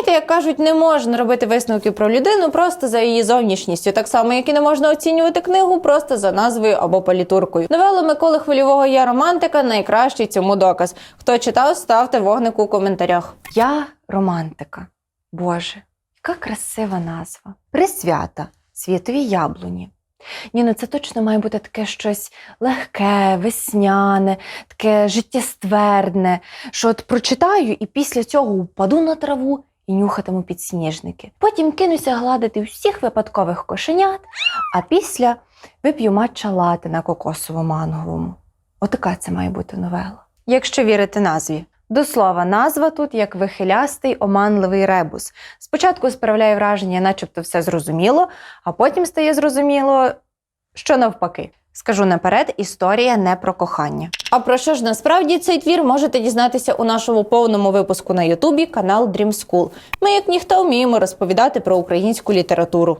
Знаєте, як кажуть, не можна робити висновки про людину просто за її зовнішністю, так само, як і не можна оцінювати книгу просто за назвою або політуркою. Новела Миколи Хвильового Я романтика найкращий цьому доказ. Хто читав, ставте вогник у коментарях. Я романтика. Боже, яка красива назва. Присвята світовій яблуні. Ні, ну це точно має бути таке щось легке, весняне, таке життєствердне, що от прочитаю і після цього впаду на траву і нюхатиму підсніжники. Потім кинуся гладити всіх випадкових кошенят, а після вип'ю матча лати на кокосово-манговому. Отака це має бути новела. Якщо вірити назві. До слова, назва тут як вихилястий оманливий ребус. Спочатку справляє враження, начебто все зрозуміло, а потім стає зрозуміло, що навпаки. Скажу наперед, історія не про кохання. А про що ж насправді цей твір можете дізнатися у нашому повному випуску на Ютубі канал Dream School. Ми, як ніхто, вміємо розповідати про українську літературу.